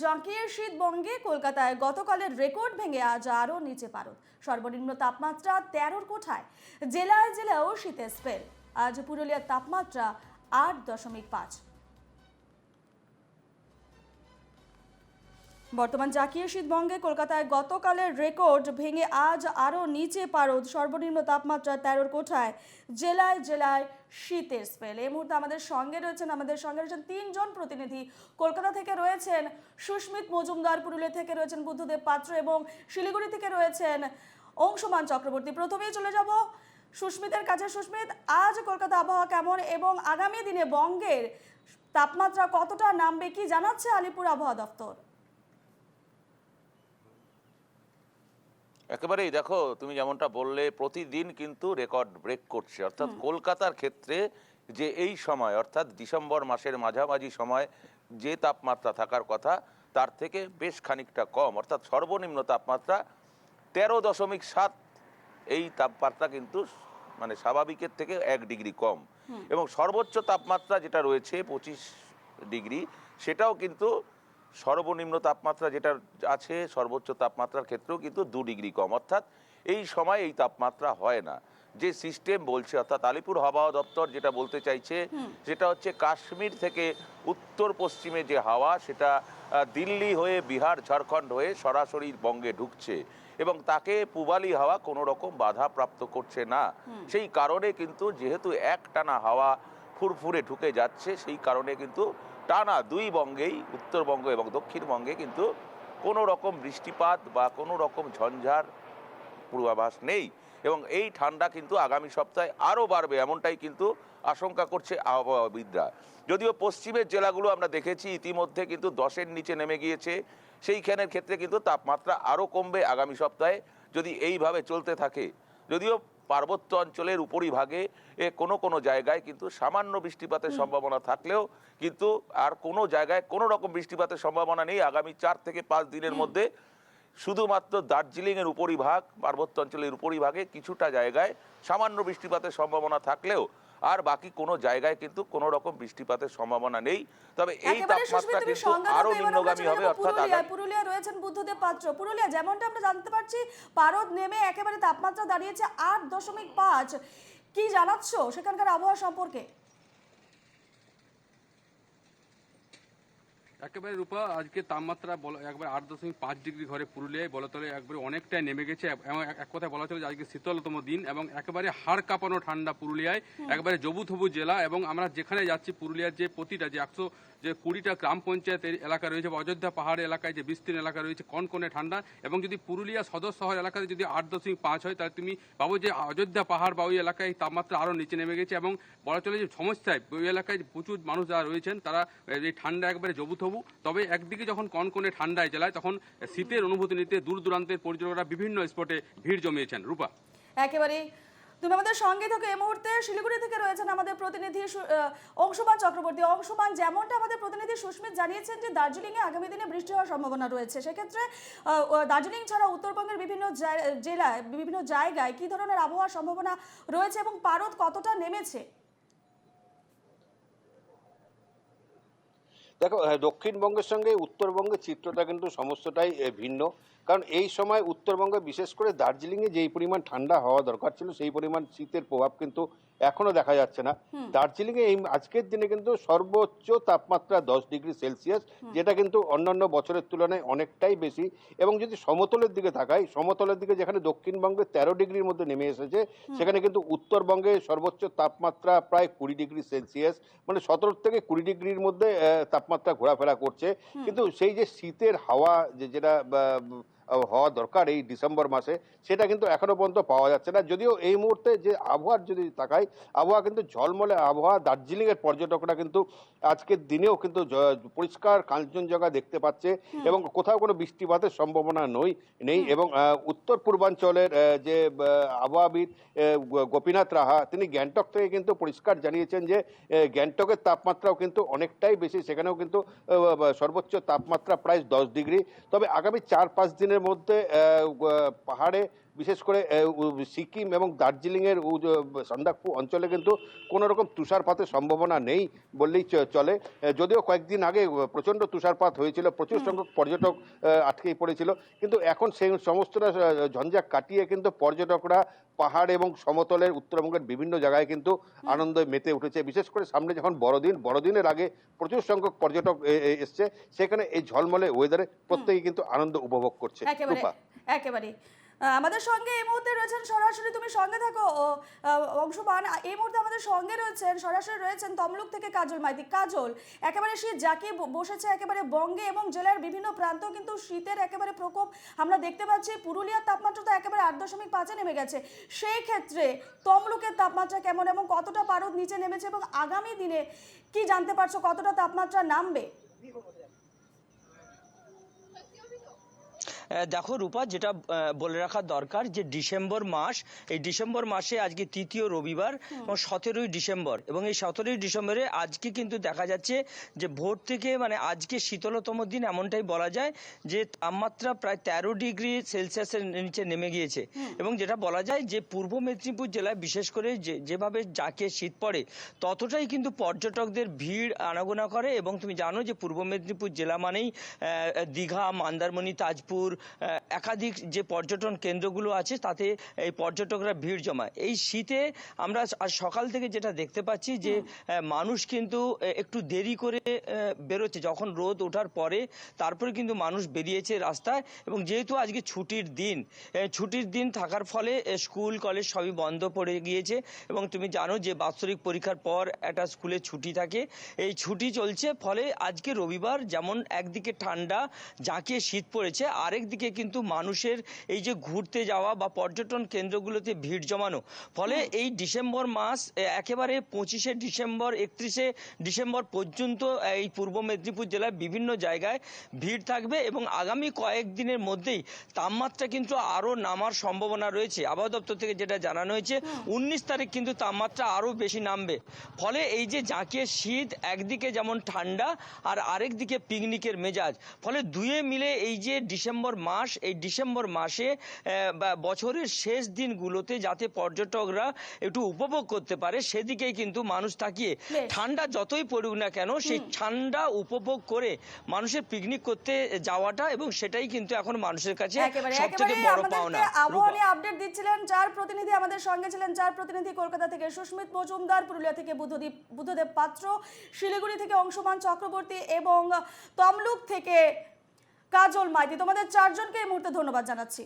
জাঁকিয়ে শীতবঙ্গে কলকাতায় গতকালের রেকর্ড ভেঙে আজ আরও নিচে পারত সর্বনিম্ন তাপমাত্রা তেরোর কোঠায়। জেলায় জেলাও শীতের স্পেল। আজ পুরুলিয়ার তাপমাত্রা আট দশমিক পাঁচ। বর্তমান জাকিয়ে শীতবঙ্গে কলকাতায় গতকালের রেকর্ড ভেঙে আজ আরও নিচে পারদ, সর্বনিম্ন তাপমাত্রা তেরোর কোঠায়। জেলায় জেলায় শীতের স্পেল। এই মুহূর্তে আমাদের সঙ্গে রয়েছেন, আমাদের সঙ্গে রয়েছেন তিনজন প্রতিনিধি। কলকাতা থেকে রয়েছেন সুস্মিত মজুমদার, পুরুলিয়া থেকে রয়েছেন বুদ্ধদেব পাত্র এবং শিলিগুড়ি থেকে রয়েছেন অংশমান চক্রবর্তী। প্রথমেই চলে যাব সুস্মিতের কাছে। সুস্মিত, আজ কলকাতা আবহাওয়া কেমন এবং আগামী দিনে বঙ্গের তাপমাত্রা কতটা নামবে কি জানাচ্ছে আলিপুর আবহাওয়া দপ্তর? একেবারেই দেখো তুমি যেমনটা বললে প্রতিদিন কিন্তু রেকর্ড ব্রেক করছে। অর্থাৎ কলকাতার ক্ষেত্রে যে এই সময় অর্থাৎ ডিসেম্বর মাসের মাঝামাঝি সময় যে তাপমাত্রা থাকার কথা তার থেকে বেশ খানিকটা কম। অর্থাৎ সর্বনিম্ন তাপমাত্রা তেরো দশমিক সাত। এই তাপমাত্রা কিন্তু মানে স্বাভাবিকের থেকে এক ডিগ্রি কম। এবং সর্বোচ্চ তাপমাত্রা যেটা রয়েছে পঁচিশ ডিগ্রি সেটাও কিন্তু সর্বনিম্ন তাপমাত্রা যেটা আছে সর্বোচ্চ তাপমাত্রার ক্ষেত্রেও কিন্তু দু ডিগ্রি কম। অর্থাৎ এই সময় এই তাপমাত্রা হয় না। যে সিস্টেম বলছে অর্থাৎ আলিপুর হাওয়া দপ্তর যেটা বলতে চাইছে সেটা হচ্ছে কাশ্মীর থেকে উত্তর পশ্চিমে যে হাওয়া সেটা দিল্লি হয়ে বিহার ঝাড়খণ্ড হয়ে সরাসরি বঙ্গে ঢুকছে এবং তাকে পূবালি হাওয়া কোনো রকম বাধা প্রাপ্ত করছে না। সেই কারণে কিন্তু যেহেতু একটানা হাওয়া ফুরফুরে ঢুকে যাচ্ছে সেই কারণে কিন্তু টানা দুই বঙ্গেই, উত্তরবঙ্গ এবং দক্ষিণবঙ্গে কিন্তু কোনো রকম বৃষ্টিপাত বা কোনো রকম ঝঞ্ঝার পূর্বাভাস নেই এবং এই ঠান্ডা কিন্তু আগামী সপ্তাহে আরও বাড়বে এমনটাই কিন্তু আশঙ্কা করছে আবহাওয়াবিদরা। যদিও পশ্চিমের জেলাগুলো আমরা দেখেছি, ইতিমধ্যে কিন্তু দশের নিচে নেমে গিয়েছে, সেইখানের ক্ষেত্রে কিন্তু তাপমাত্রা আরও কমবে আগামী সপ্তাহে যদি এইভাবে চলতে থাকে। যদিও পার্বত্য অঞ্চলের উপরিভাগে এ কোনো কোনো জায়গায় কিন্তু সামান্য বৃষ্টিপাতের সম্ভাবনা থাকলেও কিন্তু আর কোনো জায়গায় কোনো রকম বৃষ্টিপাতের সম্ভাবনা নেই আগামী চার থেকে পাঁচ দিনের মধ্যে। শুধুমাত্র দার্জিলিংয়ের উপরিভাগ পার্বত্য অঞ্চলের উপরিভাগে কিছুটা জায়গায় সামান্য বৃষ্টিপাতের সম্ভাবনা থাকলেও আর বাকি কোনো জায়গায় কিন্তু কোন রকম বৃষ্টিপাতের সম্ভাবনা নেই। তবে এই তাপমাত্রা কিন্তু আরও নিম্নগামী হবে অর্থাৎ। পুরুলিয়া রয়েছেন বুদ্ধদেব পাত্র। পুরুলিয়া যেমনটা আমরা জানতে পারছি পারদ নেমে একেবারে তাপমাত্রা দাঁড়িয়েছে আট দশমিক পাঁচ। কি জানাচ্ছ সেখানকার আবহাওয়া সম্পর্কে? একেবারে রূপা আজকে তাপমাত্রা বলা একবার আট দশমিক পাঁচ ডিগ্রি ঘরে পুরুলিয়ায় বলতলে একবারে অনেকটাই নেমে গেছে। এবং এক- এক কথায় বলা চলে যে আজকে শীতলতম দিন এবং একেবারে হাড় কাঁপানো ঠান্ডা পুরুলিয়ায় একবারে জবুথবু জেলা এবং আমরা যেখানে যাচ্ছি পুরুলিয়ার যে প্রতিটা যে একশো যে কুড়িটা গ্রাম পঞ্চায়েতের এলাকা রয়েছে বা অযোধ্যা পাহাড় এলাকায় যে বিস্তীর্ণ এলাকা রয়েছে, কনকনে ঠান্ডা এবং যদি পুরুলিয়া সদর শহর এলাকাতে যদি আট দশমিক পাঁচ হয়, তাহলে তুমি পাবো যে অযোধ্যা পাহাড় বা ওই এলাকায় তাপমাত্রা আরও নিচে নেমে গেছে এবং বলা চলে যে সমস্যায় ওই এলাকায় প্রচুর মানুষ যারা রয়েছেন, তারা এই ঠান্ডা একবারে জবুথবু। তবে একদিকে যখন কনকনে ঠান্ডায় জেলায় তখন শীতের অনুভূতি নিতে দূর দূরান্তের পর্যটকরা বিভিন্ন স্পটে ভিড় জমিয়েছেন। রূপা। একেবারে তুমি আমাদের সঙ্গে থেকে। এই মুহূর্তে শিলিগুড়ি থেকে রয়েছেন আমাদের প্রতিনিধি অংশুমান চক্রবর্তী। অংশুমান, যেমনটা আমাদের প্রতিনিধি সুস্মিত জানিয়েছেন যে দার্জিলিংয়ে আগামী দিনে বৃষ্টি হওয়ার সম্ভাবনা রয়েছে। সেক্ষেত্রে দার্জিলিং ছাড়া উত্তরবঙ্গের বিভিন্ন জেলায়, বিভিন্ন জায়গায় কি ধরনের আবহাওয়ার সম্ভাবনা রয়েছে এবং পারদ কতটা নেমেছে? দেখো হ্যাঁ, দক্ষিণবঙ্গের সঙ্গে উত্তরবঙ্গের চিত্রটা কিন্তু সমস্তটাই ভিন্ন। কারণ এই সময় উত্তরবঙ্গে বিশেষ করে দার্জিলিংয়ে যেই পরিমাণ ঠান্ডা হওয়া দরকার ছিল সেই পরিমাণ শীতের প্রভাব কিন্তু এখনও দেখা যাচ্ছে না। দার্জিলিংয়ে এই আজকের দিনে কিন্তু সর্বোচ্চ তাপমাত্রা দশ ডিগ্রি সেলসিয়াস যেটা কিন্তু অন্যান্য বছরের তুলনায় অনেকটাই বেশি। এবং যদি সমতলের দিকে তাকাই সমতলের দিকে যেখানে দক্ষিণবঙ্গে তেরো ডিগ্রির মধ্যে নেমে এসেছে সেখানে কিন্তু উত্তরবঙ্গে সর্বোচ্চ তাপমাত্রা প্রায় কুড়ি ডিগ্রি সেলসিয়াস মানে সতেরো থেকে কুড়ি ডিগ্রির মধ্যে আহ, তাপমাত্রা ঘোরাফেরা করছে। কিন্তু সেই যে শীতের হাওয়া যে যেটা আহ, হওয়া দরকার এই ডিসেম্বর মাসে সেটা কিন্তু এখনও পর্যন্ত পাওয়া যাচ্ছে না। যদিও এই মুহূর্তে যে আবহাওয়ার যদি তাকাই আবহাওয়া কিন্তু ঝলমলে আবহাওয়া দার্জিলিং এর পর্যটকরা কিন্তু আজকের দিনেও কিন্তু পরিষ্কার কাঞ্চনজঙ্ঘা দেখতে পাচ্ছে এবং কোথাও কোনো বৃষ্টিপাতের সম্ভাবনা নই নেই এবং উত্তর পূর্বাঞ্চলের যে আবহাওয়াবিদ গোপীনাথ রাহা তিনি গ্যাংটক থেকে কিন্তু পরিষ্কার জানিয়েছেন যে গ্যাংটকের তাপমাত্রাও কিন্তু অনেকটাই বেশি সেখানেও কিন্তু সর্বোচ্চ তাপমাত্রা প্রায় দশ ডিগ্রি। তবে আগামী চার পাঁচ দিনের মধ্যে পাহাড়ে বিশেষ করে সিকিম এবং দার্জিলিংয়ের সান্দাকফু অঞ্চলে কিন্তু কোনো রকম তুষারপাতের সম্ভাবনা নেই বললেই চলে। যদিও কয়েকদিন আগে প্রচণ্ড তুষারপাত হয়েছিল প্রচুর সংখ্যক পর্যটক আটকেই পড়েছিল। কিন্তু এখন সেই সমস্তটা ঝঞ্ঝা কাটিয়ে কিন্তু পর্যটকরা পাহাড় এবং সমতলের উত্তরবঙ্গের বিভিন্ন জায়গায় কিন্তু আনন্দে মেতে উঠেছে। বিশেষ করে সামনে যখন বড়দিন বড়দিনের আগে প্রচুর সংখ্যক পর্যটক এসছে। সেখানে এই ঝলমলে ওয়েদারে প্রত্যেকেই কিন্তু আনন্দ উপভোগ করছে। একেবারে। আমাদের সঙ্গে এই মুহূর্তে রয়েছেন সরাসরি তুমি সঙ্গে থাকো। অংশমান, এই মুহূর্তে আমাদের সঙ্গে রয়েছেন, সরাসরি রয়েছেন তমলুক থেকে কাজল মাইতি। কাজল, একেবারে শীত ব- বসেছে একেবারে বঙ্গে এবং জেলার বিভিন্ন প্রান্ত কিন্তু শীতের একেবারে প্রকোপ আমরা দেখতে পাচ্ছি। পুরুলিয়ার তাপমাত্রা তো একেবারে আট দশমিক পাঁচে নেমে গেছে। সেই ক্ষেত্রে তমলুকের তাপমাত্রা কেমন এবং কতটা পারদ নিচে নেমেছে এবং আগামী দিনে কি জানতে পারছ কতটা তাপমাত্রা নামবে? দেখো রূপা যেটা বলে রাখা দরকার যে ডিসেম্বর মাস এই ডিসেম্বর মাসে আজকে তৃতীয় রবিবার এবং সতেরোই ডিসেম্বর। এবং এই সতেরোই ডিসেম্বরে আজকে কিন্তু দেখা যাচ্ছে যে ভোর থেকে মানে আজকে শীতলতম দিন এমনটাই বলা যায় যে তাপমাত্রা প্রায় তেরো ডিগ্রি সেলসিয়াসের নিচে নেমে গিয়েছে। এবং যেটা বলা যায় যে পূর্ব মেদিনীপুর জেলায় বিশেষ করে যে যেভাবে যাকে শীত পড়ে ততটাই কিন্তু পর্যটকদের ভিড় আনাগোনা করে। এবং তুমি জানো যে পূর্ব মেদিনীপুর জেলা মানেই দীঘা মন্দারমণি তাজপুর একাধিক যে পর্যটন কেন্দ্রগুলো আছে তাতে এই পর্যটকরা ভিড় জমায়। এই শীতে আমরা আজ সকাল থেকে যেটা দেখতে পাচ্ছি যে মানুষ কিন্তু একটু দেরি করে বেরোচ্ছে। যখন রোদ ওঠার পরে তারপরে কিন্তু মানুষ বেরিয়েছে রাস্তায় এবং যেহেতু আজকে ছুটির দিন ছুটির দিন থাকার ফলে স্কুল কলেজ সবই বন্ধ পড়ে গিয়েছে এবং তুমি জানো যে বাৎসরিক পরীক্ষার পর একটা স্কুলে ছুটি থাকে। এই ছুটি চলছে ফলে আজকে রবিবার যেমন একদিকে ঠান্ডা জাঁকিয়ে শীত পড়েছে আরেক দিকে কিন্তু মানুষের এই যে ঘুরতে যাওয়া বা পর্যটন কেন্দ্রগুলোতে ভিড় জমানো। ফলে এই ডিসেম্বর মাস একেবারে পঁচিশে ডিসেম্বর একত্রিশে ডিসেম্বর পর্যন্ত এই পূর্ব মেদিনীপুর জেলার বিভিন্ন জায়গায় ভিড় থাকবে এবং আগামী কয়েকদিনের মধ্যেই তাপমাত্রা কিন্তু আরও নামার সম্ভাবনা রয়েছে। আবহাওয়া দপ্তর থেকে যেটা জানানো হয়েছে উনিশ তারিখ কিন্তু তাপমাত্রা আরও বেশি নামবে। ফলে এই যে জাঁকিয়ে শীত একদিকে যেমন ঠান্ডা আর আরেক দিকে পিকনিকের মেজাজ। ফলে দুয়ে মিলে এই যে ডিসেম্বর মাস এই ডিসেম্বর মাসে বা বছরের শেষ দিনগুলোতে যাতে পর্যটকরা একটু উপভোগ করতে পারে সেদিকেই কিন্তু মানুষ তাকিয়ে। ঠান্ডা যতই পড়ুক না কেন সেই ঠান্ডা উপভোগ করে মানুষের পিকনিক করতে যাওয়াটা এবং সেটাই কিন্তু এখন মানুষের কাছে একেবারে সব থেকে বড় পাওনা আবহাওয়া নিয়ে আপডেট দিচ্ছিলেন চার প্রতিনিধি আমাদের সঙ্গে ছিলেন চার প্রতিনিধি কলকাতা থেকে সুস্মিত মজুমদার পুরুলিয়া থেকে বুদ্ধদেব বুদ্ধদেব পাত্র শিলিগুড়ি থেকে অংশমান চক্রবর্তী এবং তমলুক থেকে কাজল মাইতি তোমাদের চারজনকে এই মুহূর্তে ধন্যবাদ জানাচ্ছি।